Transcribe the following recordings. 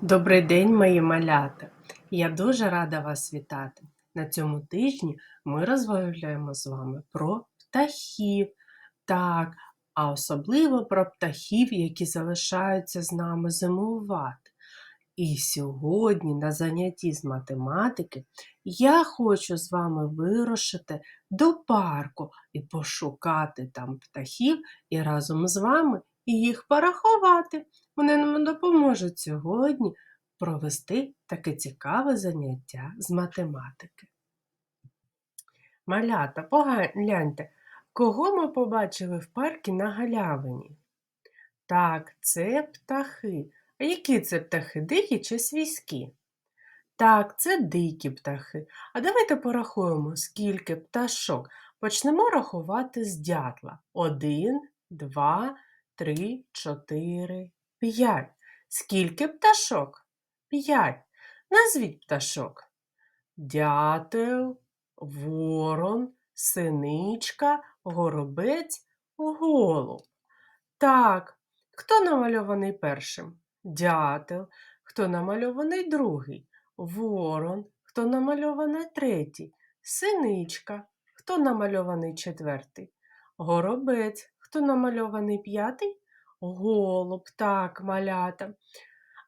Добрий день, мої малята! Я дуже рада вас вітати. На цьому тижні ми розмовляємо з вами про птахів. Так, а особливо про птахів, які залишаються з нами зимувати. І сьогодні на занятті з математики я хочу з вами вирушити до парку і пошукати там птахів і разом з вами їх порахувати. Вони нам допоможуть сьогодні провести таке цікаве заняття з математики. Малята, погляньте, кого ми побачили в парку на галявині? Так, це птахи. А які це птахи? Дикі чи свійські? Так, це дикі птахи. А давайте порахуємо, скільки пташок. Почнемо рахувати з дятла. Один, два, три, чотири, п'ять. Скільки пташок? П'ять. Назвіть пташок. Дятел, ворон, синичка, горобець, голуб. Так, хто намальований першим? Дятел. Хто намальований другий? Ворон. Хто намальований третій? Синичка. Хто намальований четвертий? Горобець. Хто намальований п'ятий? Голуб, так, малята.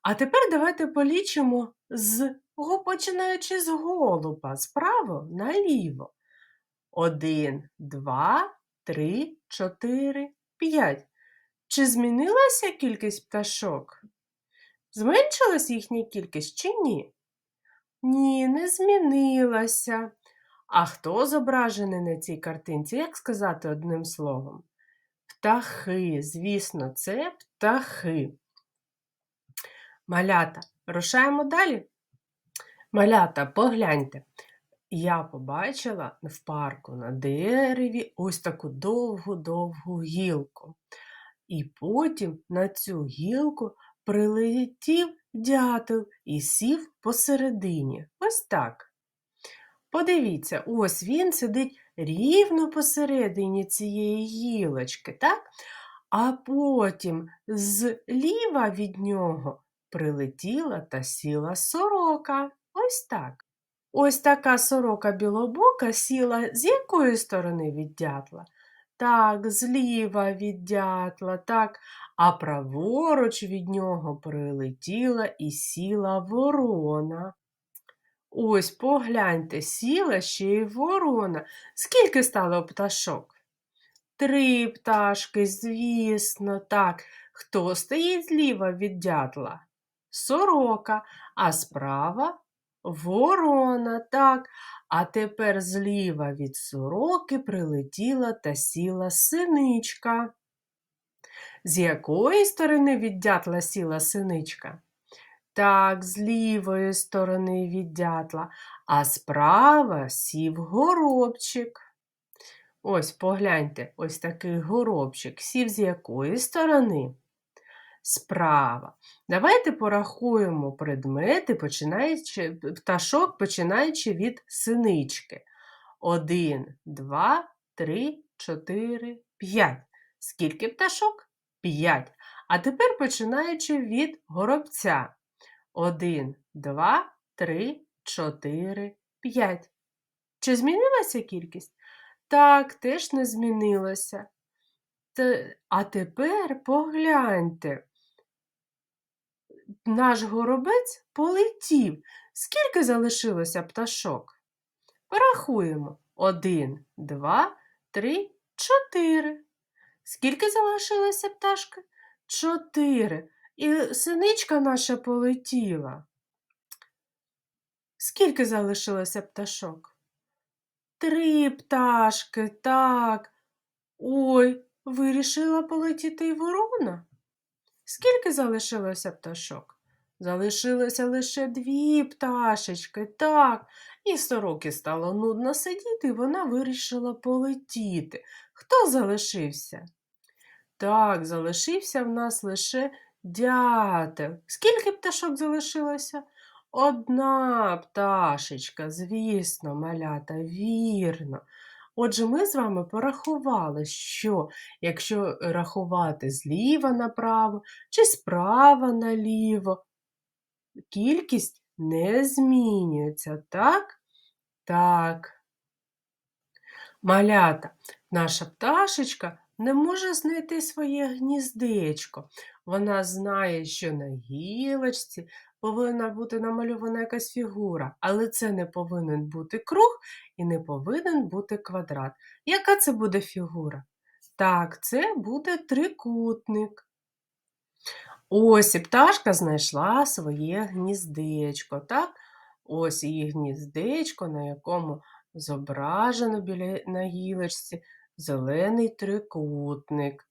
А тепер давайте полічимо з, починаючи з голуба, справа наліво. Один, два, три, чотири, п'ять. Чи змінилася кількість пташок? Зменшилась їхня кількість чи ні? Ні, не змінилася. А хто зображений на цій картинці? Як сказати одним словом? Птахи, звісно, це птахи. Малята, рушаємо далі. Малята, погляньте. Я побачила в парку на дереві ось таку довгу-довгу гілку. І потім на цю гілку прилетів дятел і сів посередині. Ось так. Подивіться, ось він сидить рівно посередині цієї гілочки, так? А потім зліва від нього прилетіла та сіла сорока. Ось так. Ось така сорока білобока сіла з якої сторони від дятла? Так, зліва від дятла, так, а праворуч від нього прилетіла і сіла ворона. Ось погляньте, сіла ще й ворона. Скільки стало пташок? Три пташки, звісно, так. Хто стоїть зліва від дятла? Сорока, а справа ворона, так. А тепер зліва від сороки прилетіла та сіла синичка. З якої сторони від дятла сіла синичка? Так, з лівої сторони від дятла, а справа сів горобчик. Ось погляньте, ось такий горобчик. Сів з якої сторони? Справа. Давайте порахуємо предмети, починаючи, пташок, починаючи від синички. Один, два, три, чотири, п'ять. Скільки пташок? П'ять. А тепер починаючи від горобця. Один, два, три, чотири, п'ять. Чи змінилася кількість? Так, теж не змінилася. А тепер погляньте. Наш горобець полетів. Скільки залишилося пташок? Порахуємо. Один, два, три, чотири. Скільки залишилося пташки? Чотири. І синичка наша полетіла. Скільки залишилося пташок? Три пташки, так. Ой, вирішила полетіти й ворона. Скільки залишилося пташок? Залишилося лише дві пташечки, так. І сороки стало нудно сидіти, і вона вирішила полетіти. Хто залишився? Так, залишився в нас лише дятел. Скільки пташок залишилося? Одна пташечка, звісно, малята, вірно. Отже, ми з вами порахували, що якщо рахувати зліва направо чи справа наліво, кількість не змінюється, так? Так. Малята, наша пташечка не може знайти своє гніздечко. Вона знає, що на гілочці повинна бути намальована якась фігура, але це не повинен бути круг і не повинен бути квадрат. Яка це буде фігура? Так, це буде трикутник. Ось і пташка знайшла своє гніздечко, так? Ось її гніздечко, на якому зображено біля на гілочці зелений трикутник.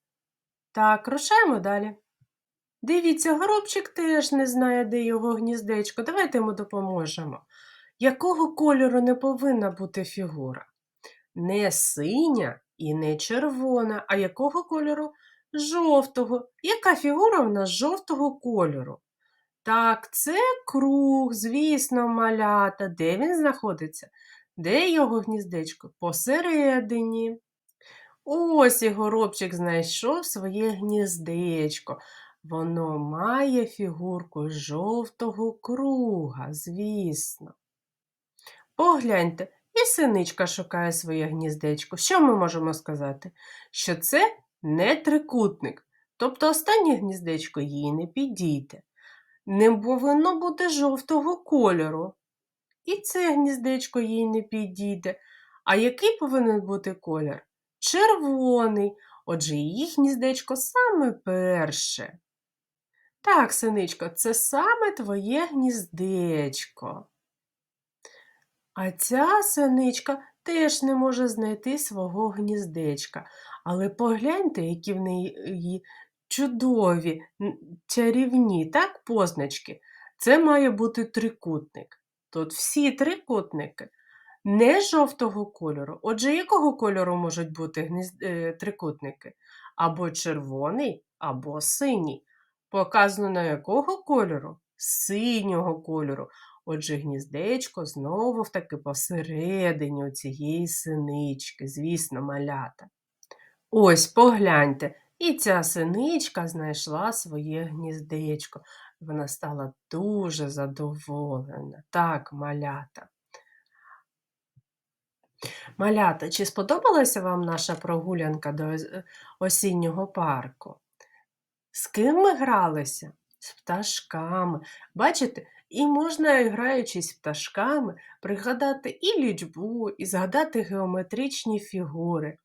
Так, рушаємо далі. Дивіться, горобчик теж не знає, де його гніздечко. Давайте йому допоможемо. Якого кольору не повинна бути фігура? Не синя і не червона, а якого кольору? Жовтого. Яка фігура в нас жовтого кольору? Так, це круг, звісно, малята. Де він знаходиться? Де його гніздечко? Посередині. Ось і горобчик знайшов своє гніздечко. Воно має фігурку жовтого круга, звісно. Погляньте, і синичка шукає своє гніздечко. Що ми можемо сказати? Що це не трикутник, тобто останнє гніздечко їй не підійде. Не повинно бути жовтого кольору. І це гніздечко їй не підійде. А який повинен бути колір? Червоний. Отже, її гніздечко саме перше. Так, синичко, це саме твоє гніздечко. А ця синичка теж не може знайти свого гніздечка. Але погляньте, які в неї чудові, чарівні, так, позначки. Це має бути трикутник. Тут всі трикутники не жовтого кольору. Отже, якого кольору можуть бути гніз- е, трикутники? Або червоний, або синій. Показано на якого кольору? Синього кольору. Отже, гніздечко знову в таки посередині цієї синички, звісно, малята. Ось, погляньте, і ця синичка знайшла своє гніздечко. Вона стала дуже задоволена. Так, малята. Малята, чи сподобалася вам наша прогулянка до осіннього парку? З ким ми гралися? З пташками. Бачите, і можна, граючись пташками, пригадати і лічбу, і згадати геометричні фігури.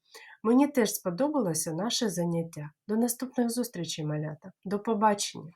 Мені теж сподобалося наше заняття. До наступних зустрічей, малята. До побачення!